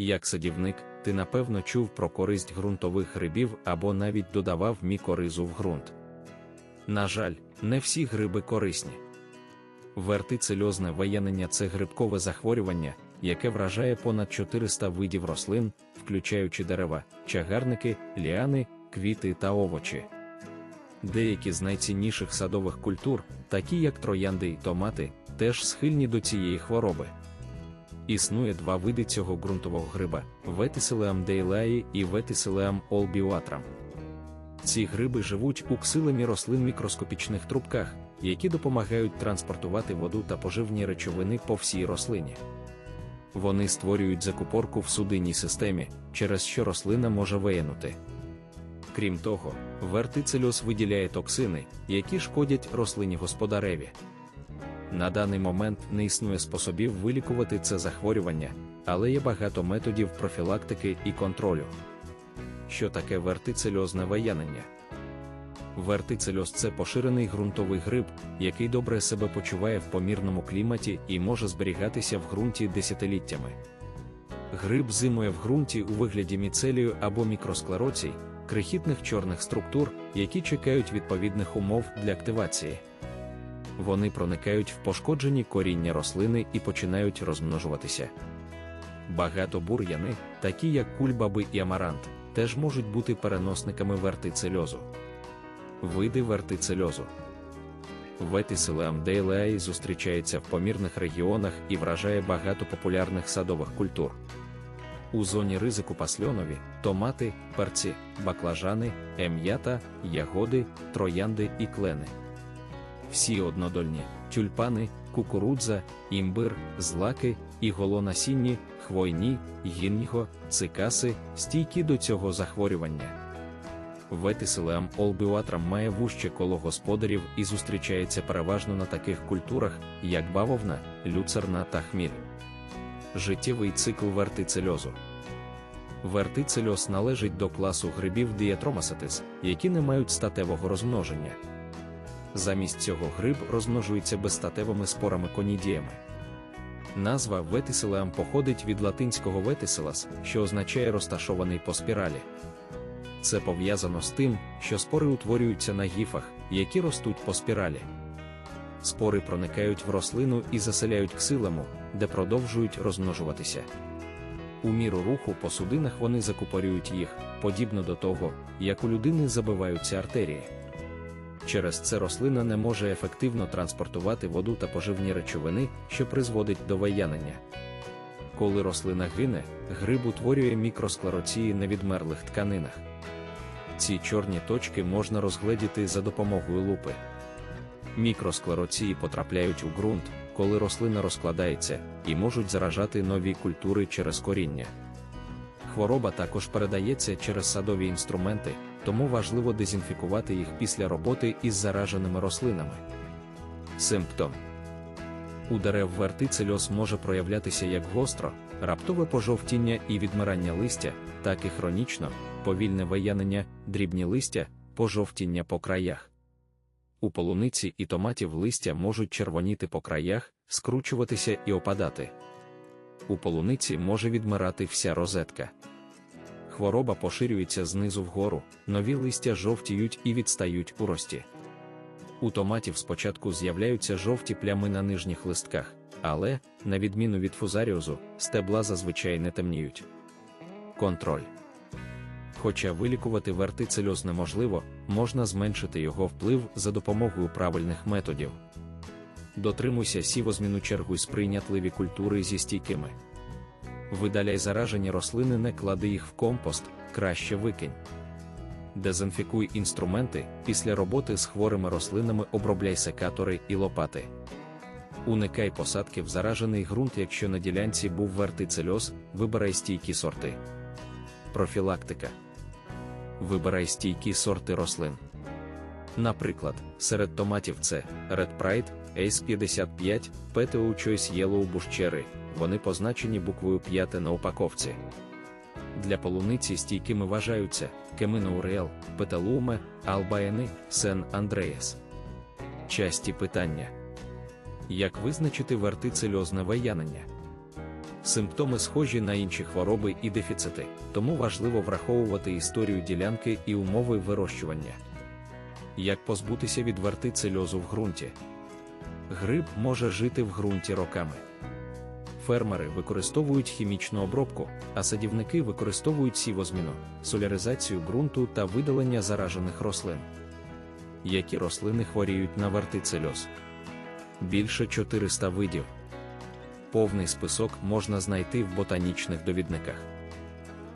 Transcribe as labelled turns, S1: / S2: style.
S1: Як садівник, ти напевно чув про користь ґрунтових грибів або навіть додавав мікоризу в ґрунт. На жаль, не всі гриби корисні. Вертицельозне виянення це грибкове захворювання, яке вражає понад 400 видів рослин, включаючи дерева, чагарники, ліани, квіти та овочі. Деякі з найцінніших садових культур, такі як троянди і томати, теж схильні до цієї хвороби. Існує два види цього ґрунтового гриба ветиселеам дейлаї і ветиселеам олбіуатрам. Ці гриби живуть у ксилемі рослин мікроскопічних трубках, які допомагають транспортувати воду та поживні речовини по всій рослині. Вони створюють закупорку в судинній системі, через що рослина може виянути. Крім того, вертицельоз виділяє токсини, які шкодять рослині господареві. На даний момент не існує способів вилікувати це захворювання, але є багато методів профілактики і контролю. Що таке вертицельозне виянення? Вертицельоз це поширений ґрунтовий гриб, який добре себе почуває в помірному кліматі і може зберігатися в ґрунті десятиліттями. Гриб зимує в ґрунті у вигляді міцелію або мікросклероцій, крихітних чорних структур, які чекають відповідних умов для активації. Вони проникають в пошкоджені коріння рослини і починають розмножуватися. Багато бур'яни, такі як кульбаби і амарант, теж можуть бути переносниками вертицельозу. Види вертицельозу. Ветиселеам дейлеаї зустрічається в помірних регіонах і вражає багато популярних садових культур. У зоні ризику пасльонові, томати, перці, баклажани, ем'ята, ягоди, троянди і клени. Всі однодольні, тюльпани, кукурудза, імбир, злаки, іголонасінні, хвойні, гінніго, цикаси, стійкі до цього захворювання. Ветиселеам олбіуатрам має вуще коло господарів і зустрічається переважно на таких культурах, як бавовна, люцерна та хміль. Життєвий цикл вертицельозу. Вертицельоз належить до класу грибів діатромасатис, які не мають статевого розмноження. Замість цього гриб розмножується безстатевими спорами конідіями. Назва ветиселеам походить від латинського ветиселас, що означає розташований по спіралі. Це пов'язано з тим, що спори утворюються на гіфах, які ростуть по спіралі. Спори проникають в рослину і заселяють ксилему, де продовжують розмножуватися. У міру руху по судинах вони закупорюють їх, подібно до того, як у людини забиваються артерії. Через це рослина не може ефективно транспортувати воду та поживні речовини, що призводить до виянення. Коли рослина гине, гриб утворює мікросклероції на відмерлих тканинах. Ці чорні точки можна розгледіти за допомогою лупи. Мікросклероції потрапляють у ґрунт, коли рослина розкладається, і можуть заражати нові культури через коріння. Хвороба також передається через садові інструменти, тому важливо дезінфікувати їх після роботи із зараженими рослинами. Симптом у дерев вертицельоз може проявлятися як гостро, раптове пожовтіння і відмирання листя, так і хронічно, повільне виянення, дрібні листя, пожовтіння по краях. У полуниці і томатів листя можуть червоніти по краях, скручуватися і опадати. У полуниці може відмирати вся розетка. Хвороба поширюється знизу вгору, нові листя жовтіють і відстають у рості. У томатів спочатку з'являються жовті плями на нижніх листках, але, на відміну від фузаріозу, стебла зазвичай не темніють. Контроль. Хоча вилікувати вертицельоз неможливо, можна зменшити його вплив за допомогою правильних методів. Дотримуйся сівозміну чергу й сприйнятливі культури зі стійкими. Видаляй заражені рослини, не клади їх в компост, краще викинь. Дезінфікуй інструменти, після роботи з хворими рослинами обробляй секатори і лопати. Уникай посадки в заражений ґрунт, якщо на ділянці був вертицельоз, вибирай стійкі сорти. Профілактика. Вибирай стійкі сорти рослин. Наприклад, серед томатів це Red Pride, Ace 55, PTO Choice Yellow Bush вони позначені буквою 5 на упаковці. Для полуниці стійкими вважаються Кемино Уріел, Петалуме, Албаєни, Сен Андреас. Часті питання: Як визначити вертицельозне виянення? Симптоми схожі на інші хвороби і дефіцити, тому важливо враховувати історію ділянки і умови вирощування. Як позбутися від вертицельозу в ґрунті? Гриб може жити в ґрунті роками. Фермери використовують хімічну обробку, а садівники використовують сівозміну, соляризацію ґрунту та видалення заражених рослин. Які рослини хворіють на вертицельоз? Більше 400 видів. Повний список можна знайти в ботанічних довідниках.